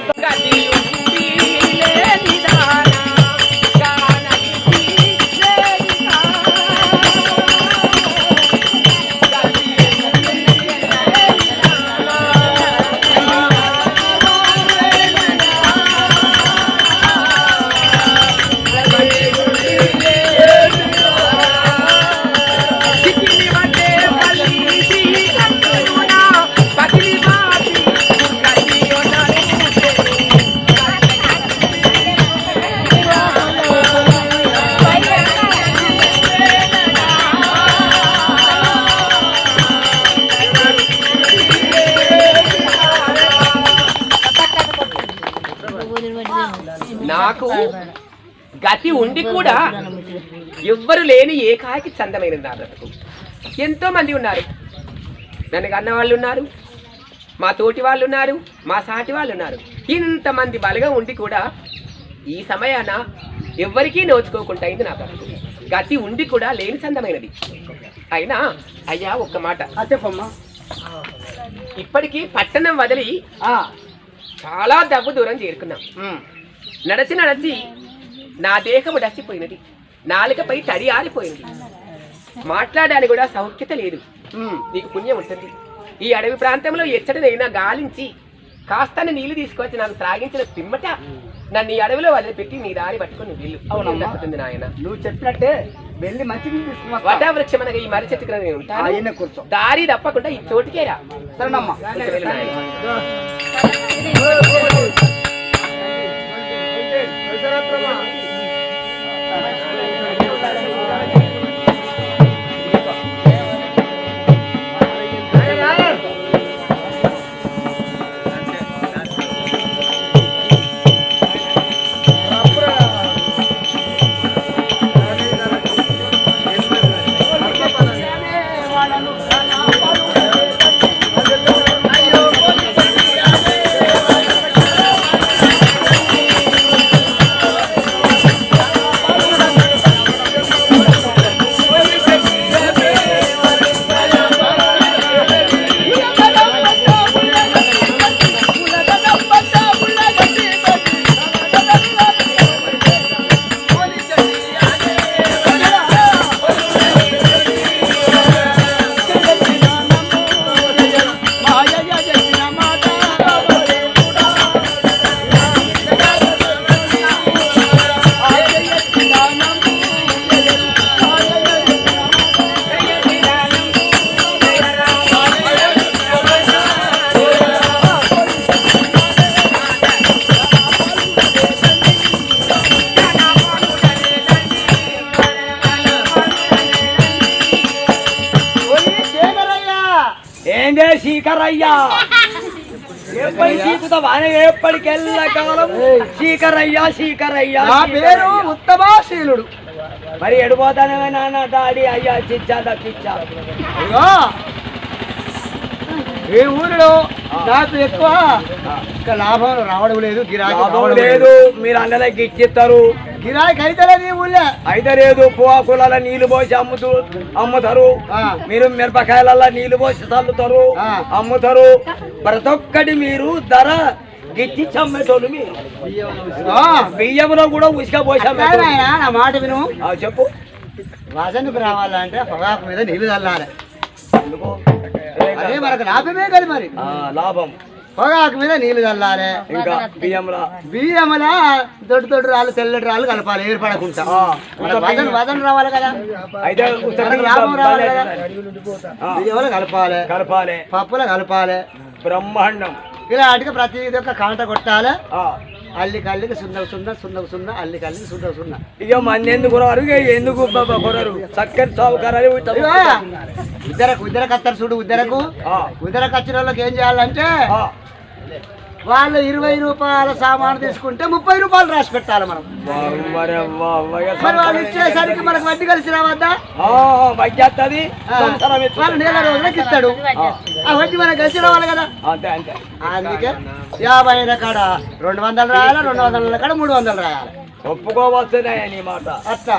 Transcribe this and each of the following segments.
నాకు గతి ఉండి కూడా ఎవ్వరు లేని ఏకాకి చందమైనది నా బ్రతుకు. ఎంతో మంది ఉన్నారు. నన్ను కన్న వాళ్ళు ఉన్నారు. మా తోటి వాళ్ళు ఉన్నారు. మా సాటి వాళ్ళు ఉన్నారు. ఇంతమంది బలగా ఉండి కూడా ఈ సమయాన ఎవ్వరికీ నోచుకోకుండా అయింది నా బ్రతుకు. గతి ఉండి కూడా లేని చందమైనది. అయినా అయ్యా ఒక్క మాట. చెప్పమ్మా. ఇప్పటికీ పట్టణం వదిలి చాలా దవ్వు దూరం చేరుకున్నాం. నడచి నడచి నా దేహము డసిపోయినది నాలుకపై తడి ఆరిపోయింది మాట్లాడడానికి కూడా సౌఖ్యత లేదు నీకు పుణ్యం ఉంటుంది ఈ అడవి ప్రాంతంలో ఎచ్చడనైనా గాలించి కాస్తని నీళ్ళు తీసుకొచ్చి నాకు త్రాగించిన పిమ్మట నన్ను ఈ అడవిలో వదిలిపెట్టి నీ దారి పట్టుకొని వీళ్ళు. దక్కుతుంది నాయన నువ్వు చెప్పినట్టే వెళ్ళి తీసుకున్నా వటావృక్షం అనగా ఈ మర్రి చెట్టుకు నేను ఉంటాను కూర్చో దారి తప్పకుండా ఈ చోటుకే రా సరేనమ్మా వెళ్ళు నాయన. శీకరయ్యా ఎప్పటి సీకుతావానే ఎప్పటికెళ్ళ కాలం? శీకరయ్యా శీకరయ్యా నా పేరు శీకరయ్యా. ఉత్తమాశీలుడు. మరి ఎడిపోతానే నాన్న దాడి అయ్యా చిచ్చా ఇదిగో ఈ ఊరిలో నాకు ఎక్కువ లాభం రావడం లేదు గిరాకీ లేదు. మీరు అందరికి ఇచ్చిస్తారు గిరాకీ అయితే ఈ ఊళ్ళో. అయితే లేదు పువ్వాకుల నీళ్ళు పోసి అమ్ముతూ అమ్ముతారు. మీరు మిరపకాయలలో నీళ్ళు పోసి చల్లుతారు. అమ్ముతారు. ప్రతి ఒక్కటి మీరు ధర గిచ్చి చమ్మేటోళ్ళు మీరు. బియ్యంలో కూడా ఉసుక పోసి నా మాట విను. చెప్పు. వాసనకు రావాలంటే పొగాకు మీద నీళ్ళు చల్లాలి? అదే మనకు లాభమే కదా మరి. లాభం. పొగాకు మీద నీళ్ళు చల్లాలి. ఇంకా బియ్యంలో. బియ్యముల దొడ్డు దొడ్డు రాళ్ళు తెల్లటి రాళ్ళు కలపాలి ఏర్పడకుండా. వదన వదన రావాలి కదా? అయితే లాభం రావాలి కదా? బియ్యములు కలపాలి. కలపాలి. పప్పులు కలపాలి. బ్రహ్మాండం. ఇలా అటుక ప్రతి ఒక్క కాంట కొట్టాలి. అల్లి కల్లికి సున్న సున్న సున్న సున్న అల్లి కల్లికి సున్న సున్న. ఇక మంది ఎందుకు ఎందుకు కొరరు చక్కని సాగుకారాలు ఇదిగో, ఉద్దరకు ఉద్దరకు వస్తారు చూడు ఉద్దరకు. ఆ. ఉద్దరకు వచ్చిన వాళ్ళకి ఏం చేయాలంటే వాళ్ళు ఇరవై రూపాయల సామాను తీసుకుంటే ముప్పై రూపాయలు రాసి పెట్టాలి మనం. మరి వాళ్ళు ఇచ్చేసరికి మనకు వడ్డీ కలిసి రావద్దా. వాళ్ళు నెల రోజులకి ఇస్తాడు. ఆ వడ్డీ మనకు కలిసి రావాలి కదా. అందుకే యాభై అయిన కాడ రెండు వందలు రాయాలి రెండు వందల కాడ మూడు వందలు రాయాలి? ఒప్పుకోవచ్చునే నీ మాట. అట్లా.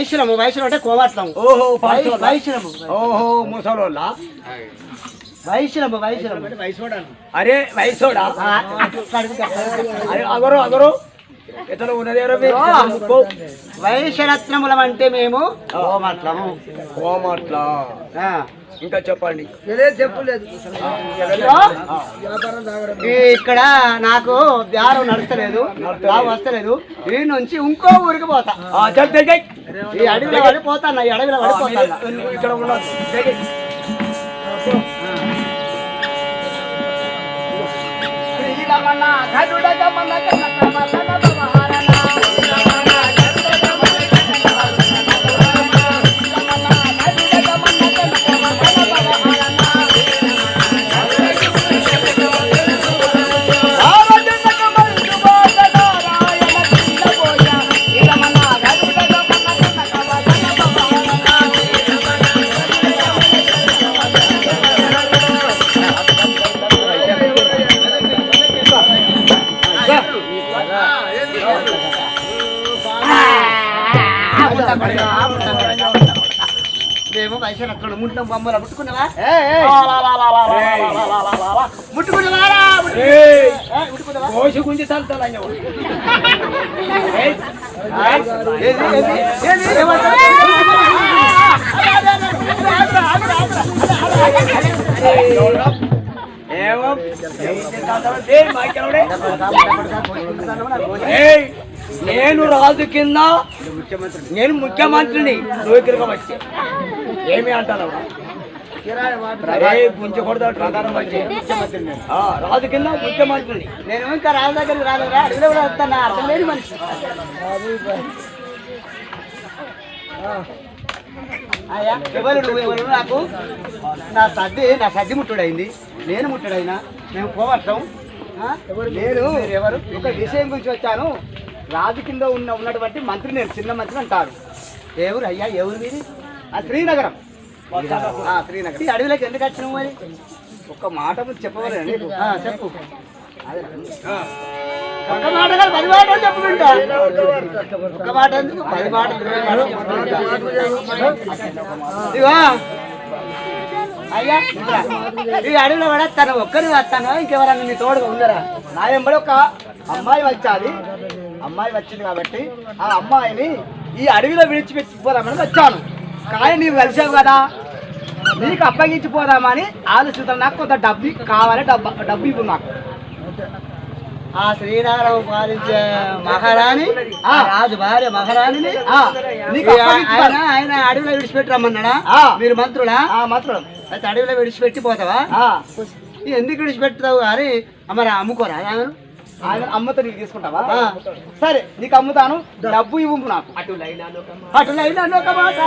వైశ్యము వైశ్యం అంటే కోమట్లం ఓహో? వైశ్యము ఓహో ముసలోళ్ళ. వైశ్యము వైశ్యము అరే వయసోడా అరే అగరు అగరు. ఇతను ఉన్నదేరో వైశ్యరత్నములం అంటే మేము కోమట్లము కోమట్ల ఆ. ఇంకా చెప్పండి. ఈ ఇక్కడ నాకు బేరం నడుస్తలేదు బాగా వస్తలేదు. ఈ నుంచి ఇంకో ఊరికి పోతా. ఈ అడవిలో పడిపోతాను ఈ అడవిలో ఆ, పడిపోతాను మీరు- మీరు ఇక్కడ ఉన్నారు తెగై. మేము ఏమో నేను రాజు కింద నేను ముఖ్యమంత్రిని నువ్వు ఇక్కడికి వచ్చి ఏమి అంటాను ముంచకూడదు గుంజి రాజు కింద ముఖ్యమంత్రి. నేను ఇంకా రాజు దగ్గరికి రాలేదా అడవిలో కూడా వస్తాను. అర్థం లేని మనిషి. అయ్యా ఎవరు నువ్వు? ఎవరు నాకు? నా సర్ది నా సర్ది ముట్టుడైంది. నేను ముట్టుడైనా? మేము పోవటం నేను ఎవరు? ఒక విషయం గురించి వచ్చాను. రాజు కింద ఉన్న ఉన్నటువంటి మంత్రి నేను చిన్న మంత్రి అంటారు. ఎవరు అయ్యా? ఎవరు మీది? ఆ శ్రీనగరం. శ్రీనగరం. ఈ అడవిలోకి ఎందుకు వచ్చినావు మరి? ఒక్క మాట మీరు చెప్పవలేండి చెప్పు. ఒక మాట కాదు పది మాటలు చెప్పుకుంటా ఒక మాట ఎందుకు? పది మాటలు ఇదిగో. అయ్యా. ఈ అడవిలో కూడా తన ఒక్కరిని వస్తాను ఇంకెవరన్నా నీ తోడుగా ఉన్నారా నా వెంబడి ఒక అమ్మాయి వచ్చాది. అమ్మాయి వచ్చింది కాబట్టి ఆ అమ్మాయిని ఈ అడవిలో విడిచిపెట్టిపోదామని వచ్చాను. కానీ నీవు కలిసావు కదా. నీకు అప్పగించిపోదామని ఆలోచిస్తాను నాకు కొంత డబ్బు కావాలి డబ్బు డబ్బు ఇవ్వు నాకు. ఆ శ్రీనారాయణ పాలించే మహారాణి ఆ. రాజు భార్య మహారాణిని ఆయన ఆయన అడవిలో విడిచిపెట్టి రమ్మన్నాడా మీరు మంత్రుడా ఆ మంత్రుడు అయితే అడవిలో విడిచిపెట్టి పోతావా ఎందుకు విడిచిపెడతావు? కానీ మరి అమ్ముకోరా ఆయన అమ్మతో నీకు తీసుకుంటావా? సరే నీకు అమ్ముతాను. డబ్బు ఇవ్వు నాకు. అటులైనా అటులైనా ఒక మాట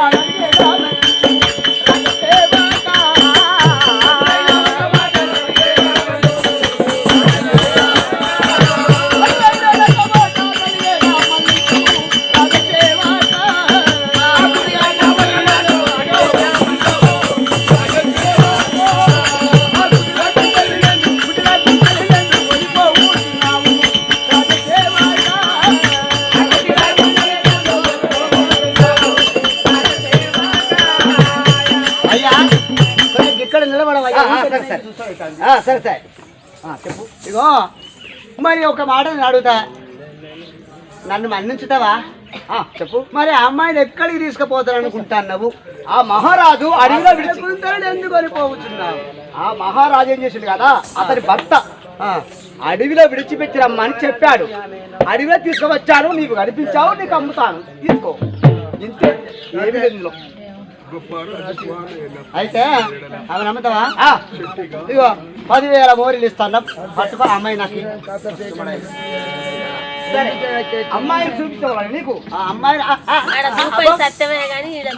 మరి ఒక మాట నేను అడుగుతా. నన్ను మన్నించుతావా? ఆ, చెప్పు. మరి ఆ అమ్మాయిని ఎక్కడికి తీసుకుపోతాను అనుకుంటాను నువ్వు? ఆ మహారాజు అడవిలో విడుచుకుంటాడు ఎందుకు వెళ్ళిపోతున్నావు ఆ మహారాజు ఏం చేసిండు కదా అతని భర్త అడవిలో విడిచిపెట్టి రమ్మని చెప్పాడు. అడవిలో తీసుకువచ్చాను నీకు కనిపించావు నీకు అమ్ముతాను. తీసుకో. ఇంతే. ఏమి. అయితే అవి నమ్ముతావా? ఇగో పదివేల మోరీలు ఇస్తాను. పట్టుకో అమ్మాయి నాకు. అమ్మాయిని చూపించవాలి నీకు. ఆ అమ్మాయిని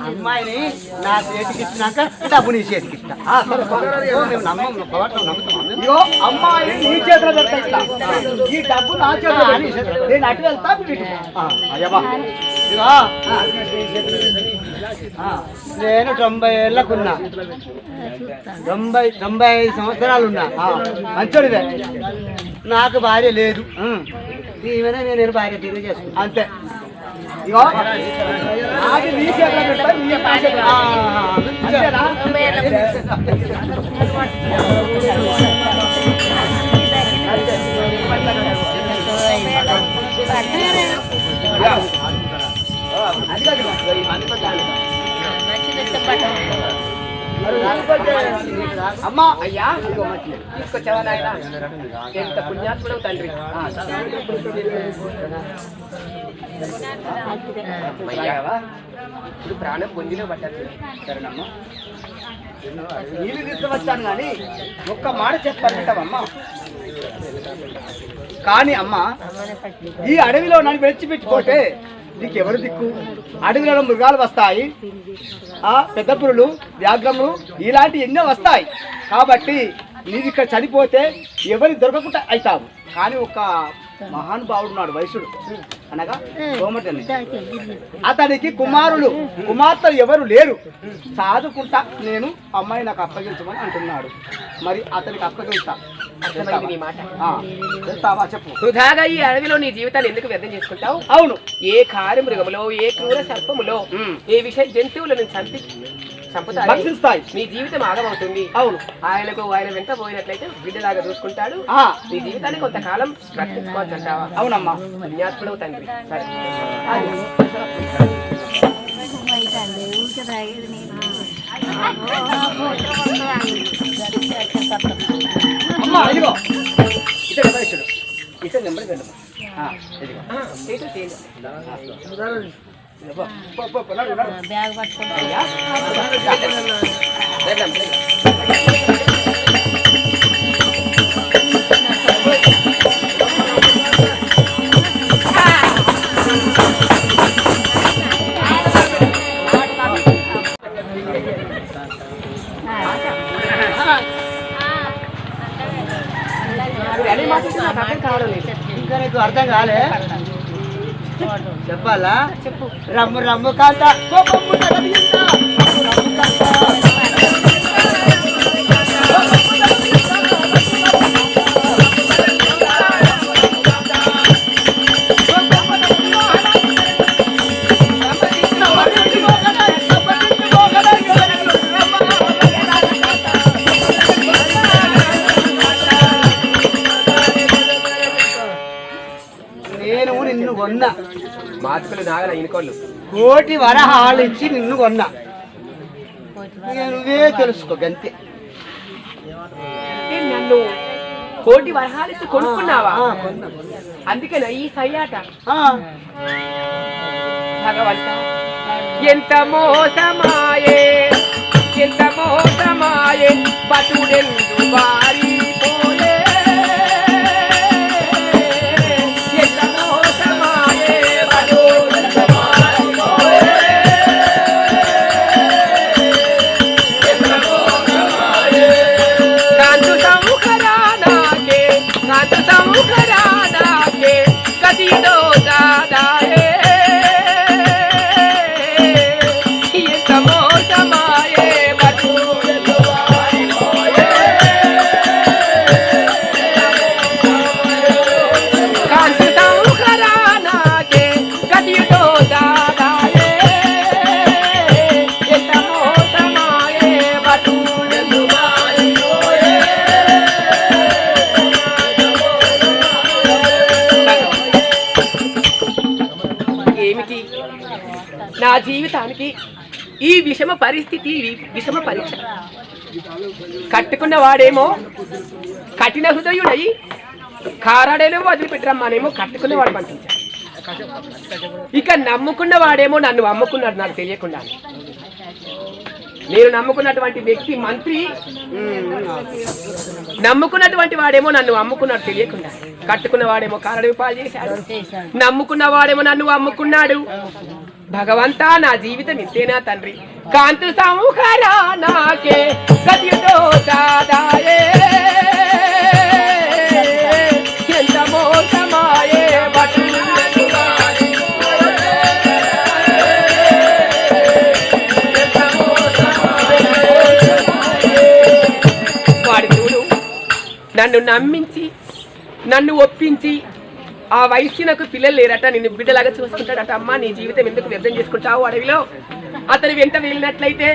అమ్మాయిని నా చేతికి ఇచ్చినాక డబ్బు నీ చేతికి ఇస్తా. అమ్మాయి నీ చేతిలో పెడతా. ఈ డబ్బు నా చేతిలో. నేను అటు వెళ్తా నేను తొంభై ఏళ్ళకున్నా. తొంభై తొంభై ఐదు సంవత్సరాలు ఉన్నా ఆ, మంచోడిదే నాకు భార్య లేదు. ఈమెనే నేను భార్య తిరిగి చేసుకున్నా అంతే. ఇగో. నాది నీ చేతిలో పెట్టా, నీ నా చేతిలో. ఆ, అంతేనా? అది కాదు. అమ్మా అయ్యా తీసుకొచ్చావా నాయన? ఎంత పుణ్యాత్ముడు తండ్రి. అయ్యా ఇప్పుడు ప్రాణం పొందిలో పడ్డది సరేనమ్మా నీళ్ళు తీసుకువచ్చాను కానీ ఒక్క మాట చెప్పాలంటావమ్మా కానీ అమ్మా ఈ అడవిలో నన్ను విడిచిపెట్టుకోటే నీకు ఎవరు దిక్కు? అడవిలో మృగాలు వస్తాయి. ఆ పెద్ద పురులు వ్యాఘ్రములు ఇలాంటి ఎన్నో వస్తాయి. కాబట్టి నీది ఇక్కడ చనిపోతే ఎవరి దొరకకుండా అవుతావు కానీ ఒక మహానుభావుడు ఉన్నాడు వయసుడు అనగా సోమటని అతనికి కుమారులు. కుమార్తెలు ఎవరు లేరు. సాదుకుంటా నేను అమ్మాయి నాకు అప్పగించమని అంటున్నాడు. మరి అతనికి అప్పగిస్తా వృధాగా ఈ అడవిలో నీ జీవితాన్ని ఎందుకు వ్యర్థం చేసుకుంటావు? అవును. ఏ కారు మృగములో ఏ క్రూర సర్పములో. ఏ విషయ జంతువులను చంపి చంపుతాయి నీ జీవితం ఆగమవుతుంది. అవును. ఆయనకు ఆయన వెంట పోయినట్లయితే బిడ్డలాగా చూసుకుంటాడు ఆ, నీ జీవితాన్ని కొంతకాలం బ్రతికించుకోవచ్చు అంటావా అవునమ్మా. పుణ్యాత్ముడవు తండ్రి. సరే. ఇదిగో ఇక్కడ వైశ్యుడు ఇక్కడ నెంబర్ వెళ్ళమ్మా ఆ, ఇదిగో ఆ, చేతులు చేయండి. పో, పో, పో, పో, అర్థం కాలే? చెప్పాలా? చెప్పు. రమ్ము రమ్ము కాత మాతుకులు నాగల ఇనుకోళ్ళు కోటి వరహాలు ఇచ్చి నిన్ను కొన్నా. నువ్వే తెలుసుకో గంతే. నన్ను కోటి వరహాలిచ్చి కొనుక్కున్నావా? ఆ, కొన్నా, కొన్నా. అందుకేనా ఈ సయ్యాట. భగవంత. ఎంత మోసమాయే ఎంత మోసమాయే పటుడెందు వారిపోయే జీవితానికి ఈ విషమ పరిస్థితి విషమ పరీక్ష. కట్టుకున్న వాడేమో కఠిన హృదయుడై కారాడేలో వదిలిపెట్టరమ్మానేమో కట్టుకున్న వాడు పంపించాడు. ఇక నమ్ముకున్న వాడేమో నన్ను అమ్ముకున్నాడు నాకు తెలియకుండా. నేను నమ్ముకున్నటువంటి వ్యక్తి మంత్రి నమ్ముకున్నటువంటి వాడేమో నన్ను అమ్ముకున్నాడు తెలియకుండా. కట్టుకున్న వాడేమో కారడు పాలు చేశాడు. నమ్ముకున్న వాడేమో నన్ను అమ్ముకున్నాడు. భగవంతా నా జీవితం ఇంతేనా తండ్రి? కాంతు సముఖరా నాకే గతితో దాదాయే ఎంత మోసమాయే వాడి చూడు నన్ను నమ్మించి నన్ను ఒప్పించి ఆ వైశ్యునకు పిల్లలు లేరట నిన్ను బిడ్డలాగా చూసుకుంటాడట అమ్మా నీ జీవితం ఎందుకు వ్యర్థం చేసుకుంటావు అడవిలో అతని వెంట వెళ్ళినట్లయితే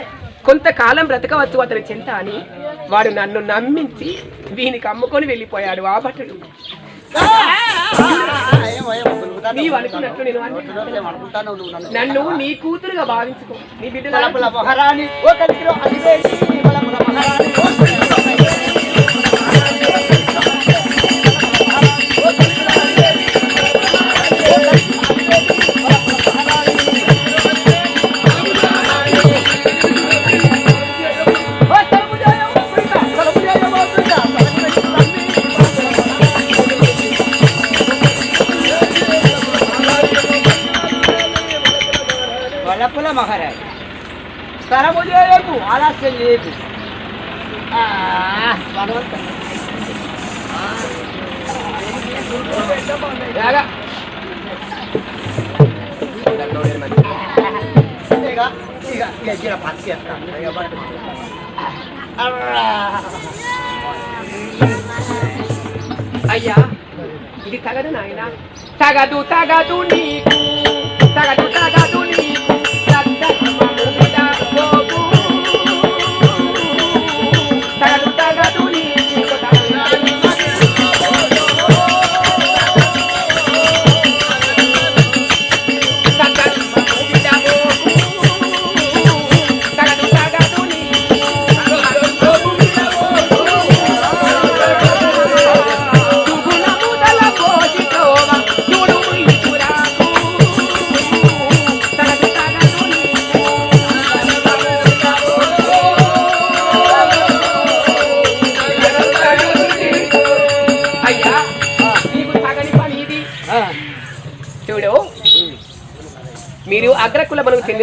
కొంతకాలం బ్రతకవచ్చు అతని చెంత అని వాడు నన్ను నమ్మించి వీనికి అమ్ముకొని వెళ్ళిపోయాడు ఆ భటుడు. నీవు నేను నన్ను. నీ కూతురుగా భావించుకో నీ బిడ్డల గిర పచ్చి చేస్తాను. ఇక పట్టు. అర్రా. అయ్యా ఇది తగదు నాయన తగదు తగదు నీకు తగదు తగదు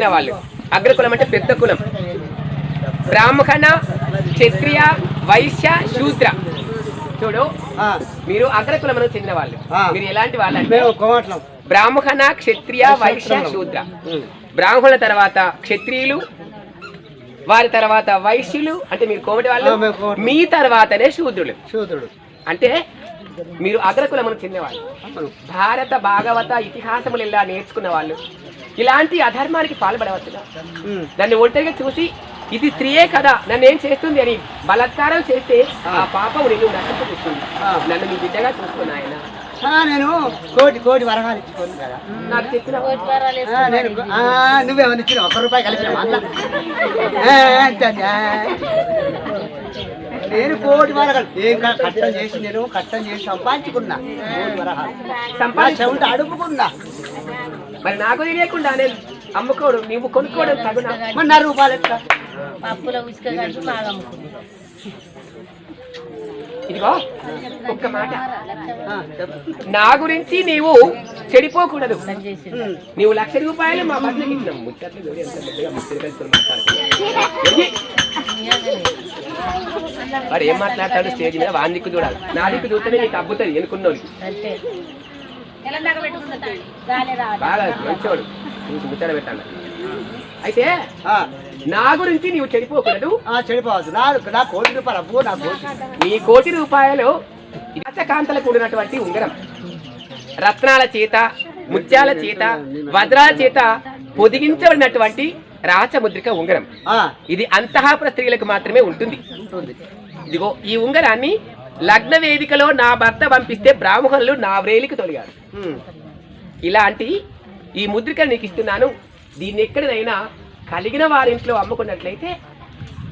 అగ్రకులమునకు చెందిన వాళ్ళు. అగ్రకులం అంటే పెద్ద కులం. బ్రాహ్మణ క్షత్రియ వైశ్య శూద్ర. చూడు మీరు అగ్రకులమునకు చెందిన వాళ్ళు. మీరు ఎలాంటి వాళ్ళు బ్రాహ్మణ క్షత్రియ వైశ్య శూద్ర. బ్రాహ్మణుల తర్వాత క్షత్రియులు వారి తర్వాత వైశ్యులు అంటే మీరు కోమటి వాళ్ళు. మీ తర్వాతనే శూద్రులు. శూద్రుడు. అంటే మీరు అగ్రకులమును చెందినవాళ్ళు అవును. భారత భాగవత ఇతిహాసములు ఇలా నేర్చుకున్న వాళ్ళు? ఇలాంటి అధర్మానికి పాల్పడవచ్చుగా. నన్ను ఒంటరిగా చూసి ఇది స్త్రీయే కదా నన్ను ఏం చేస్తుంది అని బలాత్కారం చేస్తే ఆ. పాపం నిన్ను నష్టపోతుంది. నన్ను మీ బిడ్డగా చూసుకున్న ఆయన నేను కోటి కోటి వరహాలు ఇచ్చుకోను కదా. నాకు చెప్పిన? నువ్వేమన్నా ఇచ్చిన ఒక్క రూపాయి కలిపిన మాట్లా నేను కోటి వరహాలు ఏం కట్టం చేసి నేను కట్టం చేసి సంపాదించుకున్నా. కోటి వరహాలు సంపాదించు. చెవుంటే అడుపుకున్నా. మరి నాకు తెలియకుండా నేను అమ్ముకోవడం నువ్వు కొనుక్కోవడం తగునా మరి నా రూపాయలు ఎట్లా? పప్పుల ఉసుక కలిపి బాగా అమ్ముకుంది ఇదిగో ఒక్క మాట. నా గురించి నీవు చెడిపోకూడదు. నీవు లక్ష రూపాయలు మా ముచ్చట్లు మాట్లాడుతున్నావు. ఎయ్యి. వాడు ఏం మాట్లాడతాడు? స్టేజ్ మీద దిక్కు చూడాలి. నా దిక్కు చూస్తేనే నీకు అబ్బుతుంది ఎనుకున్నోడు మంచోడు ముచ్చట అయితే ఆ, నా గురించి నీవు చెడిపోకూడదు. ఆ, చెడిపోవద్దు. నా నా కోటి రూపాయలు అబ్బో నా కోటి. నీ కోటి రూపాయలు కాంతలకు కూడినటువంటి ఉంగరం. రత్నాల చేత ముత్యాల చేత వజ్రాల చేత పొదిగించబడినటువంటి రాచముద్రిక ఉంగరం. ఆ, ఇది అంతఃపుర స్త్రీలకు మాత్రమే ఉంటుంది ఉంటుంది. ఇదిగో ఈ ఉంగరాన్ని లగ్న వేదికలో నా భర్త పంపిస్తే బ్రాహ్మణులు నా వ్రేలికి తొలిగారు. ఇలాంటి ఈ ముద్రిక నీకు ఇస్తున్నాను. దీన్ని ఎక్కడైనా కలిగిన వారింట్లో అమ్ముకున్నట్లయితే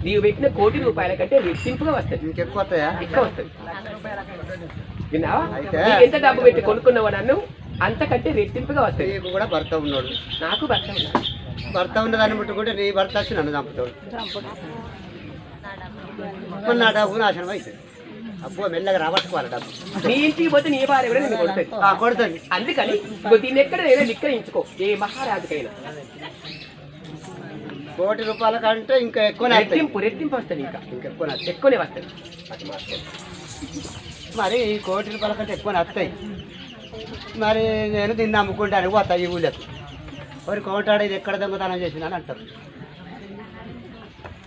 నీవు పెట్టిన కోటి రూపాయల కంటే రెట్టింపుగా వస్తుంది ఇంకెక్కువ వస్తాయా? ఎక్కువ వస్తుంది విన్నావా? ఎంత డబ్బు పెట్టి కొనుక్కున్నావా నన్ను అంతకంటే రెట్టింపుగా వస్తుంది నీకు కూడా భర్త ఉన్నాడు. నాకు భర్త ఉన్నాడు. భర్త ఉన్నదాన్ని ముట్టుకుంటే నీ భర్త వచ్చి నన్ను చంపుతాడు. నా డబ్బు నాశనం అవుతుంది అబ్బో మెల్లగా రాబట్టుకోవాలి డబ్బు. నీ ఇంటికి పోతే నీ భార్య కూడా నిన్ను కొడుతుంది. ఆ, కొడుతుంది. అందుకని ఇగో దీన్ని ఎక్కడైనా నిక్కరించుకో ఏ మహారాజుకైనా. కోటి రూపాయల కంటే ఇంకా ఎక్కువ రెట్టింపు రెట్టింపు వస్తుంది ఇంకా. ఇంకెక్కువ వస్తాయి. ఎక్కువనే వస్తుంది. అది మాత్రం. మరి ఈ కోటి రూపాయల కంటే ఎక్కువ వస్తాయి. మరి నేను దీన్ని అమ్ముకుంటాను పోతా ఈ ఊళ్ళకు. మరి కోటాడు ఇది ఎక్కడ దొంగతనం చేసిందని అంటారు.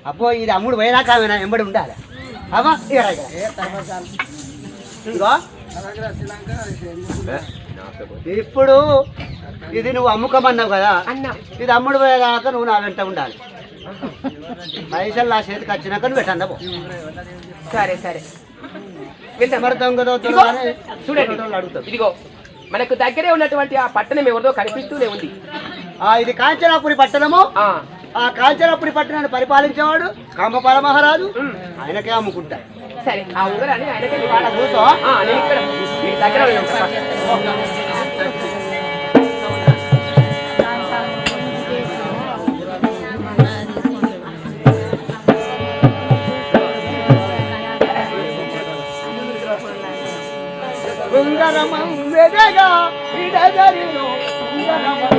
అబ్బో ఇది అమ్ముడు పోయినాక ఆమె నా వెంబడి ఉండాలి. నా ఇప్పుడు ఇది నువ్వు అమ్ముకోమన్నావు కదా ఇది అమ్ముడు పోయేదాకా నువ్వు నా వెంట ఉండాలి. పైసలు నా చేతికి వచ్చినాక నువ్వు పెట్టండి. సరే సరే. చూడండి. ఇదిగో మనకు దగ్గరే ఉన్నటువంటి ఆ పట్టణం ఎవరిదో కనిపిస్తూనే ఉంది. ఇది కాంచనాపురి పట్టణము. ఆ ఆ కాంచనాపురి పట్టణాన్ని పరిపాలించేవాడు కాంబపాల మహారాజు. ఆయనకే అమ్ముకుంటా. సరే ఆ ఉంగరాన్ని ఆయనకే వాళ్ళ కూర్చో ఆ, నేను ఇక్కడ మీ దగ్గర ఉంటా. ఉంగరమం వెదగా ఇడగరిను ఉంగరమం